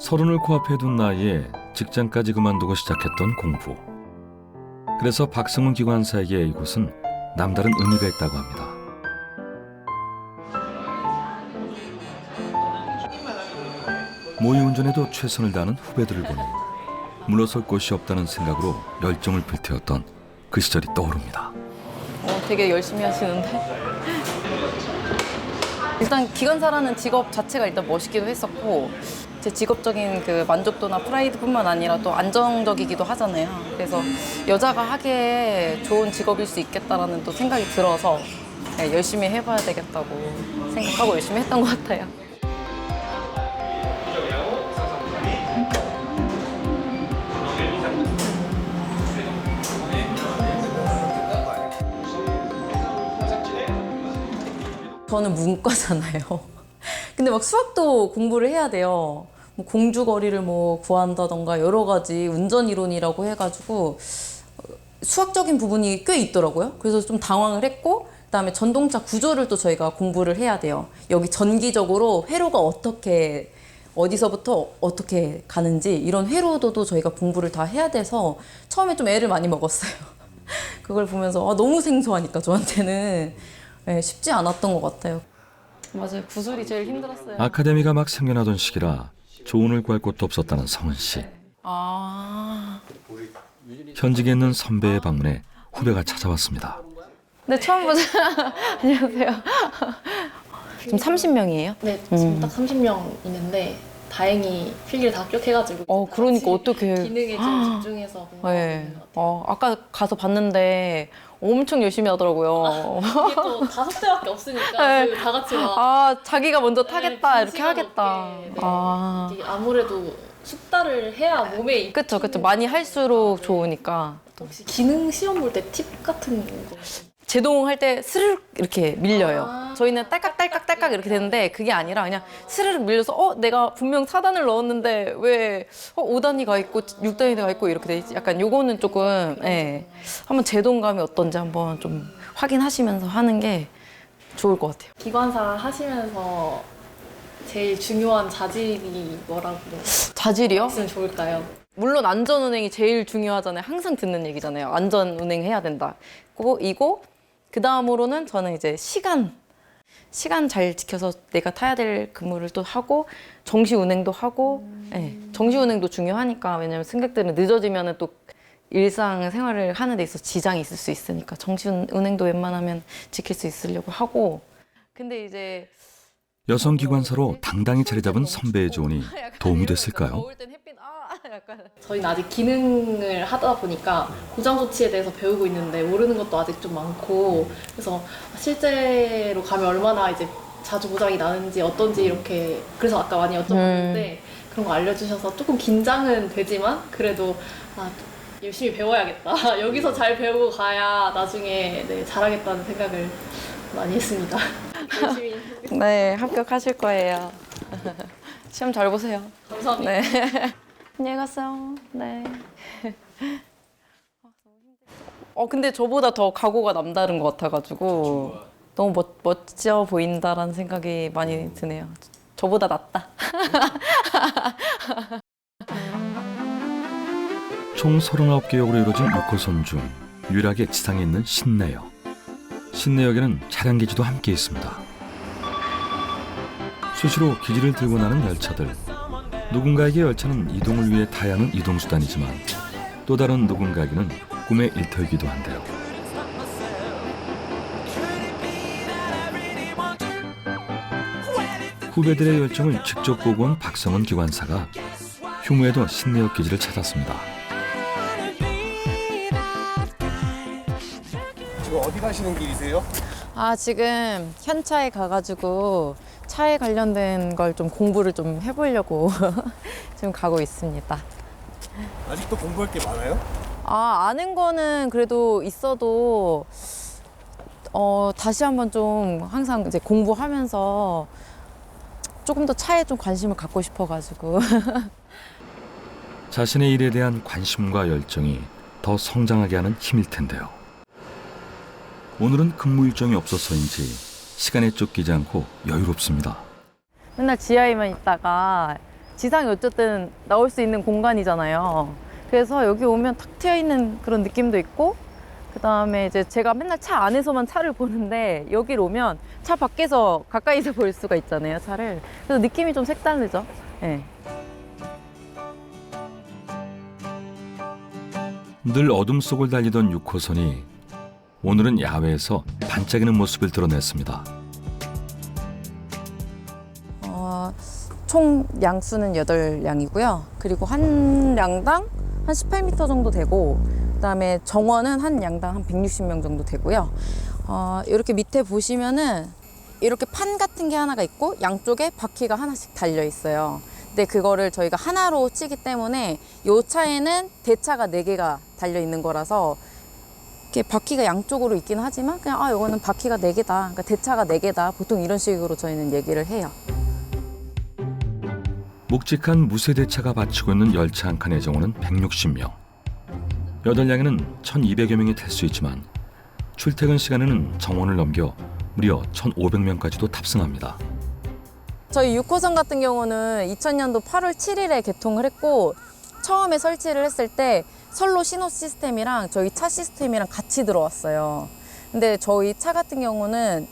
서른을 코앞에 둔 나이에 직장까지 그만두고 시작했던 공부. 그래서 박승훈 기관사에게 이곳은 남다른 의미가 있다고 합니다. 모의 운전에도 최선을 다하는 후배들을 보니 물러설 곳이 없다는 생각으로 열정을 불태웠던 그 시절이 떠오릅니다. 어, 되게 열심히 하시는데. 일단 기관사라는 직업 자체가 일단 멋있기도 했었고 제 직업적인 그 만족도나 프라이드뿐만 아니라 또 안정적이기도 하잖아요. 그래서 여자가 하기에 좋은 직업일 수 있겠다라는 또 생각이 들어서 네, 열심히 해봐야 되겠다고 생각하고 열심히 했던 것 같아요. 저는 문과잖아요. 근데 막 수학도 공부를 해야 돼요. 뭐 공주거리를 뭐 구한다던가 여러 가지 운전 이론이라고 해가지고 수학적인 부분이 꽤 있더라고요. 그래서 좀 당황을 했고, 그다음에 전동차 구조를 또 저희가 공부를 해야 돼요. 여기 전기적으로 회로가 어떻게 어디서부터 어떻게 가는지 이런 회로도도 저희가 공부를 다 해야 돼서 처음에 좀 애를 많이 먹었어요. 그걸 보면서 아, 너무 생소하니까 저한테는 네, 쉽지 않았던 것 같아요. 맞아요. 구술이 제일 힘들었어요. 아카데미가 막 생겨나던 시기라 조언을 구할 곳도 없었다는 성은 씨. 아. 현직에 있는 선배의 방문에 후배가 찾아왔습니다. 네, 처음 보자. 안녕하세요. 지금 30명이에요? 네, 지금 딱 30명 있는데 다행히 필기를 다 합격해가지고 어, 그러니까 어떻게. 기능에 좀 집중해서 공부하고 네. 있는 것 같아요. 어, 아까 가서 봤는데 엄청 열심히 하더라고요. 이게 또 다섯 대밖에 없으니까 네. 저희 다 같이 막 아, 자기가 먼저 네, 타겠다, 긴 이렇게 하겠다. 네. 아. 이게 아무래도 숙달을 해야 몸에 익히는 그쵸, 그쵸. 많이 할수록 네. 좋으니까. 혹시 기능 시험 볼 때 팁 같은 거 제동 할 때 스르륵 이렇게 밀려요. 아. 저희는 딸깍딸깍딸깍 이렇게 되는데 그게 아니라 그냥 스르륵 밀려서 어 내가 분명 4단을 넣었는데 왜 어, 5단이 가 있고 6단이 가 있고 이렇게 돼 있지. 약간 요거는 조금 예. 한번 제동감이 어떤지 한번 좀 확인하시면서 하는 게 좋을 것 같아요. 기관사 하시면서 제일 중요한 자질이 뭐라고 자질이요? 있으면 좋을까요? 물론 안전 운행이 제일 중요하잖아요. 항상 듣는 얘기잖아요. 안전 운행 해야 된다. 그거 이고 그 다음으로는 저는 이제 시간 시간 잘 지켜서 내가 타야 될 근무를 또 하고 정시 운행도 하고 예, 정시 운행도 중요하니까 왜냐면 승객들은 늦어지면은 또 일상 생활을 하는 데 있어서 지장이 있을 수 있으니까 정시 운- 운행도 웬만하면 지킬 수 있으려고 하고 근데 이제 여성 기관사로 당당히 자리 잡은 선배의 조언이 도움이 됐을까요? 아 약간 저희는 아직 기능을 하다 보니까 고장 조치에 대해서 배우고 있는데 모르는 것도 아직 좀 많고 그래서 실제로 가면 얼마나 이제 자주 고장이 나는지 어떤지 이렇게 그래서 아까 많이 여쭤봤는데 그런 거 알려주셔서 조금 긴장은 되지만 그래도 아, 열심히 배워야겠다 여기서 잘 배우고 가야 나중에 네, 잘하겠다는 생각을 많이 했습니다 열심히 네, 합격하실 거예요. 시험 잘 보세요. 감사합니다 네. 안녕히 가세요. 네. 어, 근데 저보다 더 각오가 남다른 것 같아가지고 너무 멋, 멋져 보인다라는 생각이 많이 드네요. 저보다 낫다. 총 39개 역으로 이루어진 6호선 중 유일하게 지상에 있는 신내역. 신내역에는 차량 기지도 함께 있습니다. 수시로 기지를 들고 나는 열차들. 누군가에게 열차는 이동을 위해 타야 하는 이동수단이지만 또 다른 누군가에게는 꿈의 일터이기도 한데요. 후배들의 열정을 직접 보고 온 박성원 기관사가 휴무에도 신내역 기지를 찾았습니다. 지금 어디 가시는 길이세요? 아, 지금 현차에 가가지고 차에 관련된 걸 좀 공부를 좀 해보려고 지금 가고 있습니다. 아직도 공부할 게 많아요? 아, 아는 거는 그래도 있어도 어, 다시 한번 좀 항상 이제 공부하면서 조금 더 차에 좀 관심을 갖고 싶어가지고 자신의 일에 대한 관심과 열정이 더 성장하게 하는 힘일 텐데요. 오늘은 근무 일정이 없어서인지 시간에 쫓기지 않고 여유롭습니다. 맨날 지하에만 있다가 지상에 어쨌든 나올 수 있는 공간이잖아요. 그래서 여기 오면 탁 트여 있는 그런 느낌도 있고 그다음에 이제 제가 맨날 차 안에서만 차를 보는데 여기 오면 차 밖에서 가까이서 볼 수가 있잖아요, 차를. 그래서 느낌이 좀 색다르죠. 예. 늘 어둠 속을 달리던 6호선이 오늘은 야외에서 반짝이는 모습을 드러냈습니다. 어, 총 양수는 8양이고요. 그리고 한 양당 한 18m 정도 되고, 그 다음에 정원은 한 양당 한 160명 정도 되고요. 어, 이렇게 밑에 보시면은 이렇게 판 같은 게 하나가 있고, 양쪽에 바퀴가 하나씩 달려 있어요. 근데 그거를 저희가 하나로 치기 때문에 요 차에는 대차가 4개가 달려 있는 거라서 이렇게 바퀴가 양쪽으로 있긴 하지만 그냥 아 이거는 바퀴가 4개다. 그러니까 대차가 4개다. 보통 이런 식으로 저희는 얘기를 해요. 묵직한 무쇠대차가 받치고 있는 열차 한 칸의 정원은 160명. 여덟 량에는 1,200여 명이 탈 수 있지만 출퇴근 시간에는 정원을 넘겨 무려 1,500명까지도 탑승합니다. 저희 6호선 같은 경우는 2000년도 8월 7일에 개통을 했고 처음에 설치를 했을 때 선로 신호 시스템이랑 저희 차 시스템이랑 같이 들어왔어요. 근데 저희 차 같은 경우는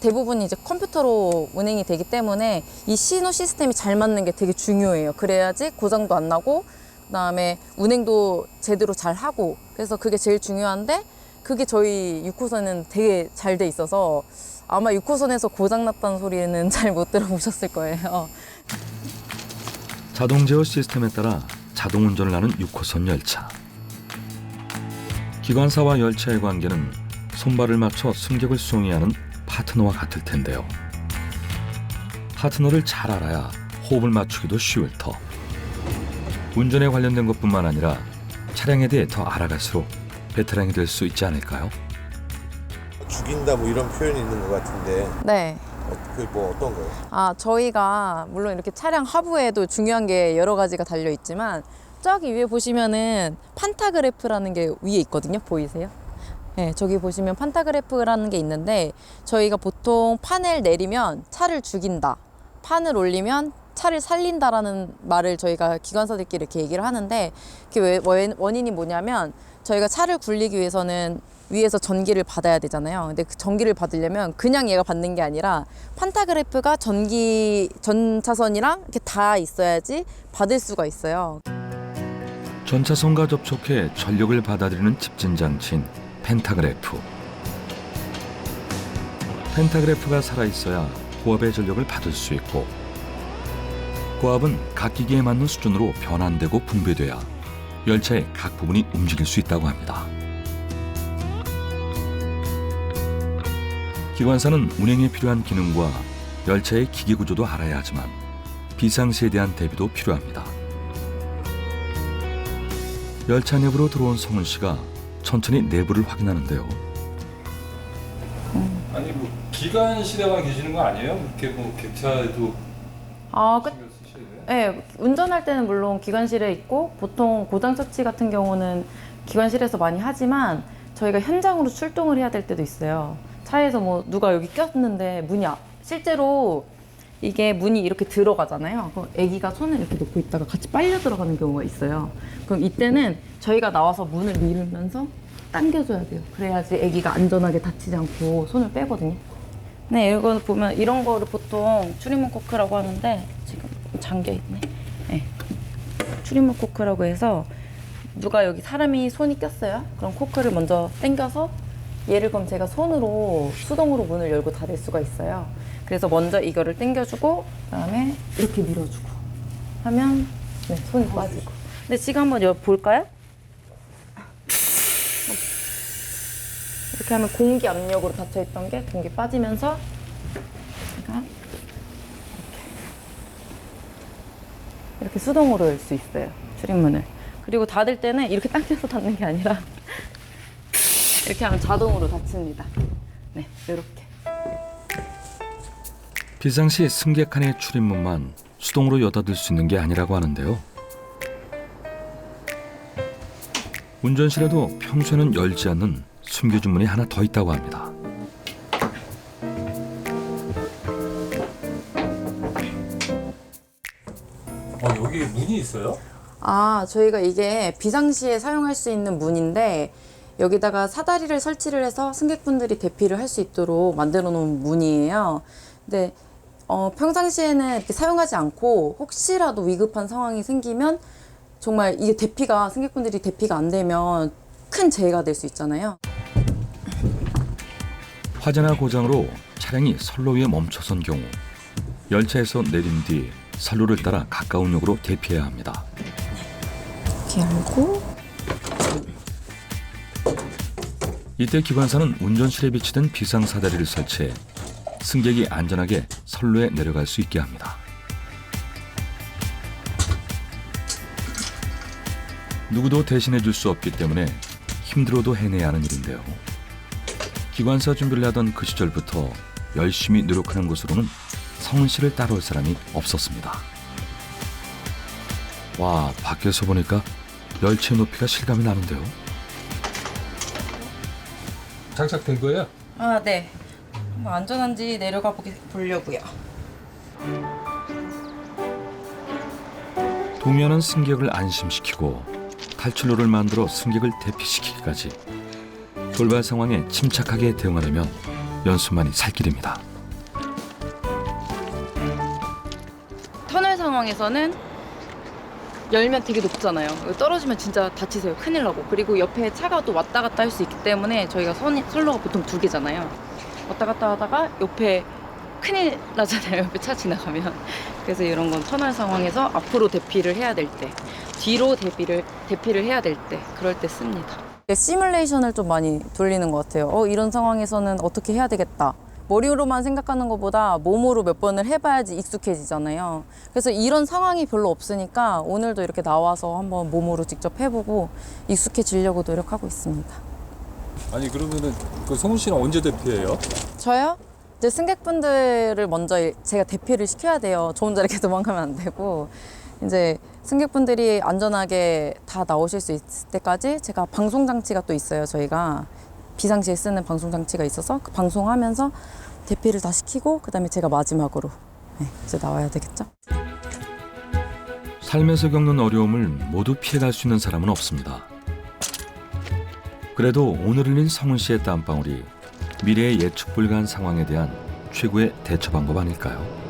대부분 이제 컴퓨터로 운행이 되기 때문에 이 신호 시스템이 잘 맞는 게 되게 중요해요. 그래야지 고장도 안 나고 그다음에 운행도 제대로 잘 하고 그래서 그게 제일 중요한데 그게 저희 6호선은 되게 잘 돼 있어서 아마 6호선에서 고장 났다는 소리는 잘 못 들어보셨을 거예요. 자동 제어 시스템에 따라 자동 운전을 하는 6호선 열차. 기관사와 열차의 관계는 손발을 맞춰 승객을 수송해야 하는 파트너와 같을 텐데요. 파트너를 잘 알아야 호흡을 맞추기도 쉬울 터. 운전에 관련된 것뿐만 아니라 차량에 대해 더 알아갈수록 베테랑이 될 수 있지 않을까요? 죽인다 뭐 이런 표현이 있는 것 같은데 네. 그 뭐 어떤 거예요? 아, 저희가 물론 이렇게 차량 하부에도 중요한 게 여러 가지가 달려 있지만 저기 위에 보시면은 판타그래프라는 게 위에 있거든요. 보이세요? 네, 저기 보시면 판타그래프라는 게 있는데 저희가 보통 판을 내리면 차를 죽인다. 판을 올리면 차를 살린다라는 말을 저희가 기관사들끼리 이렇게 얘기를 하는데 그게 왜- 원- 원인이 뭐냐면 저희가 차를 굴리기 위해서는 위에서 전기를 받아야 되잖아요. 근데 그 전기를 받으려면 그냥 얘가 받는 게 아니라 판타그래프가 전기 전차선이랑 이렇게 다 있어야지 받을 수가 있어요. 전차선과 접촉해 전력을 받아들이는 집진 장치인 펜타그래프. 펜타그래프가 살아 있어야 고압의 전력을 받을 수 있고 고압은 각 기기에 맞는 수준으로 변환되고 분배돼야 열차의 각 부분이 움직일 수 있다고 합니다. 기관사는 운행에 필요한 기능과 열차의 기계 구조도 알아야 하지만 비상시에 대한 대비도 필요합니다. 열차 내부로 들어온 성은 씨가 천천히 내부를 확인하는데요. 아니 뭐 기관실에만 계시는 거 아니에요? 이렇게 뭐 객차에도 아, 그, 신경? 네, 운전할 때는 물론 기관실에 있고 보통 고장 처치 같은 경우는 기관실에서 많이 하지만 저희가 현장으로 출동을 해야 될 때도 있어요. 차에서 뭐 누가 여기 꼈는데 문이 아- 실제로 이게 문이 이렇게 들어가잖아요. 그럼 아기가 손을 이렇게 놓고 있다가 같이 빨려 들어가는 경우가 있어요. 그럼 이때는 저희가 나와서 문을 밀면서 당겨줘야 돼요. 그래야지 아기가 안전하게 다치지 않고 손을 빼거든요. 네, 이거 보면 이런 거를 보통 추리문 코크라고 하는데 지금 잠겨 있네. 네. 추리문 코크라고 해서 누가 여기 사람이 손이 꼈어요. 그럼 코크를 먼저 당겨서 얘를 그럼 제가 손으로 수동으로 문을 열고 닫을 수가 있어요. 그래서 먼저 이거를 당겨주고 그다음에 이렇게 밀어주고 하면 네, 손이 빠지고. 근데 지금 한번 여 볼까요? 이렇게 하면 공기 압력으로 닫혀 있던 게 공기 빠지면서 제가 이렇게, 이렇게 수동으로 열 수 있어요 출입문을 그리고 닫을 때는 이렇게 당겨서 닫는 게 아니라 이렇게 하면 자동으로 닫힙니다 네 이렇게 비상시 승객 칸의 출입문만 수동으로 여닫을 수 있는 게 아니라고 하는데요. 운전실에도 평소에는 열지 않는 숨겨진 문이 하나 더 있다고 합니다. 어, 여기 문이 있어요? 아, 저희가 이게 비상시에 사용할 수 있는 문인데 여기다가 사다리를 설치를 해서 승객분들이 대피를 할 수 있도록 만들어 놓은 문이에요. 근데 어, 평상시에는 이렇게 사용하지 않고 혹시라도 위급한 상황이 생기면 정말 이게 대피가 승객분들이 대피가 안 되면 큰 재해가 될 수 있잖아요. 화재나 고장으로 차량이 선로 위에 멈춰선 경우 열차에서 내린 뒤 선로를 따라 가까운 역으로 대피해야 합니다. 이렇게 열고 이때 기관사는 운전실에 비치된 비상사다리를 설치해 승객이 안전하게 선로에 내려갈 수 있게 합니다. 누구도 대신해 줄 수 없기 때문에 힘들어도 해내야 하는 일인데요. 기관사 준비를 하던 그 시절부터 열심히 노력하는 곳으로는 성은 씨를 따라올 사람이 없었습니다. 와, 밖에서 보니까 열체 높이가 실감이 나는데요. 장착된 거예요? 아, 네. 뭐 안전한지 내려가 보기, 보려고요. 동요는 승객을 안심시키고 탈출로를 만들어 승객을 대피시키기까지 돌발 상황에 침착하게 대응하려면 연습만이 살 길입니다. 터널 상황에서는 열면 되게 높잖아요. 떨어지면 진짜 다치세요. 큰일 나고. 그리고 옆에 차가 또 왔다 갔다 할 수 있기 때문에 저희가 선, 선로가 보통 두 개잖아요. 왔다 갔다 하다가 옆에 큰일 나잖아요. 옆에 차 지나가면. 그래서 이런 건 터널 상황에서 앞으로 대피를 해야 될 때, 뒤로 대피를, 대피를 해야 될 때, 그럴 때 씁니다. 시뮬레이션을 좀 많이 돌리는 것 같아요. 어, 이런 상황에서는 어떻게 해야 되겠다. 머리로만 생각하는 것보다 몸으로 몇 번을 해봐야지 익숙해지잖아요. 그래서 이런 상황이 별로 없으니까 오늘도 이렇게 나와서 한번 몸으로 직접 해보고 익숙해지려고 노력하고 있습니다. 아니 그러면은 그 성훈 씨는 언제 대피해요? 저요? 이제 승객분들을 먼저 제가 대피를 시켜야 돼요. 저 혼자 이렇게 도망가면 안 되고 이제 승객분들이 안전하게 다 나오실 수 있을 때까지 제가 방송 장치가 또 있어요. 저희가 비상시에 쓰는 방송 장치가 있어서 그 방송하면서 대피를 다 시키고 그다음에 제가 마지막으로 네, 이제 나와야 되겠죠. 삶에서 겪는 어려움을 모두 피해갈 수 있는 사람은 없습니다. 그래도 오늘 흘린 성훈 씨의 땀방울이 미래의 예측 불가한 상황에 대한 최고의 대처 방법 아닐까요?